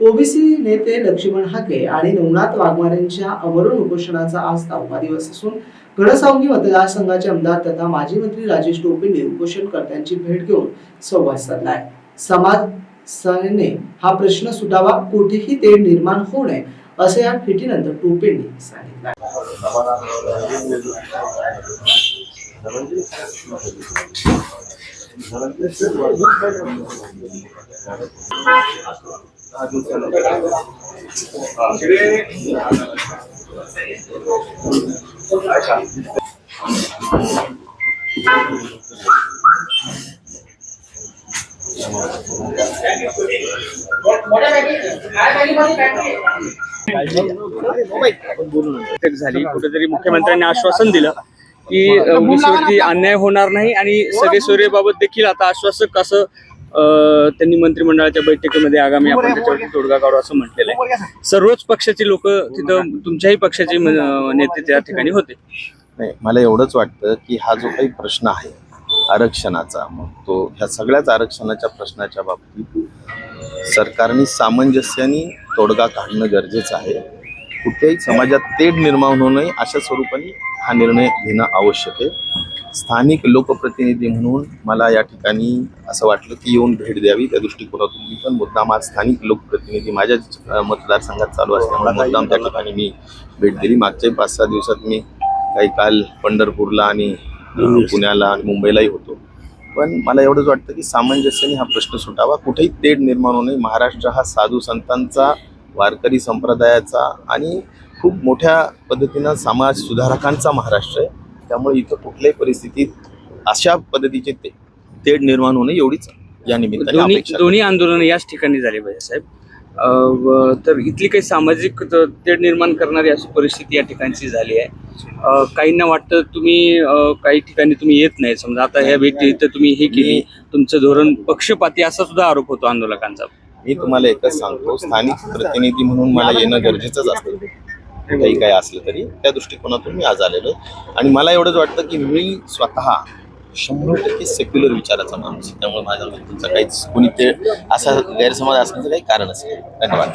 OBC नेते लक्ष्मण हाके आणि नवनाथ वाघमारेंच्या अमरण उपोषणाचा आज दहावा दिवस असून घनसावंगी मतदारसंघाचे आमदार तथा माजी मंत्री राजेश टोपेंनी उपोषणकर्त्यांची भेट घेऊन संवाद साधलाय समाज हा प्रश्न सुटावा कुठेही ते निर्माण होऊ नये असे या भेटीनंतर टोपेंनी सांगितलं झाली. कुठेतरी मुख्यमंत्र्यांनी आश्वासन दिलं की ओबीसीवरती अन्याय होणार नाही आणि सगळे सोयरेबाबत देखील आता आश्वासक असं त्यांनी मंत्रिमंडळाच्या बैठकीमध्ये आगामी आपण त्याच्यावरती तोडगा काढू असं म्हटलेलं आहे. सर्वच पक्षाचे लोक तिथं तुमच्याही पक्षाचे नेते त्या ठिकाणी होते. नाही मला एवढंच वाटतं की हा जो काही प्रश्न आहे आरक्षणाचा मग तो ह्या सगळ्याच आरक्षणाच्या प्रश्नाच्या बाबतीत सरकारने सामंजस्याने तोडगा काढणं गरजेचं आहे. कुठल्याही समाजात तेढ निर्माण होऊ नये अशा स्वरूपाने हा निर्णय घेणं आवश्यक आहे. स्थानिक लोकप्रतिनिधी म्हणून मला या ठिकाणी असं वाटलं की येऊन भेट द्यावी. त्या दृष्टिकोनातून मी पण मुद्दाम आज स्थानिक लोकप्रतिनिधी माझ्याच अं, मतदारसंघात चालू असल्यामुळे मुद्दाम त्या ठिकाणी मी भेट दिली. मागच्या पाच सहा दिवसात मी काही काल पंढरपूरला आणि पुण्याला आणि मुंबईलाही होतो. पण मला एवढंच वाटतं की सामंजस्याने हा प्रश्न सुटावा. कुठेही तेढ निर्माण होऊ नये. महाराष्ट्र हा साधू संतांचा वारकरी संप्रदायाचा आणि खूप मोठ्या पद्धतीनं समाज सुधारकांचा महाराष्ट्र आहे. त्यामुळे इथं कुठल्याही परिस्थितीत अशा पद्धतीचे ते तेढ निर्माण नये एवढीच या निमित्ताने दोन्ही आंदोलन याच ठिकाणी झाले पाहिजे साहेब. तर इथली काही सामाजिक तेढ निर्माण करणारी अशी परिस्थिती या ठिकाणची झाली आहे. काहींना वाटतं तुम्ही काही ठिकाणी तुम्ही येत नाही. समजा आता ह्या भेटी तर तुम्ही हे केली तुमचं धोरण पक्षपाती असा सुद्धा आरोप होतो आंदोलकांचा. मी तुम्हाला एकच सांगतो स्थानिक प्रतिनिधी म्हणून मला येणं गरजेचंच असतं. काही काय असलं तरी त्या दृष्टिकोनातून मी आज आलेलो आहे. आणि मला एवढंच वाटतं की मी स्वतः शंभर टक्के सेक्युलर विचाराचा माणूस त्यामुळे माझ्या तुमचा काहीच कोणी ते असा गैरसमज असण्याचं काही कारण असेल धन्यवाद.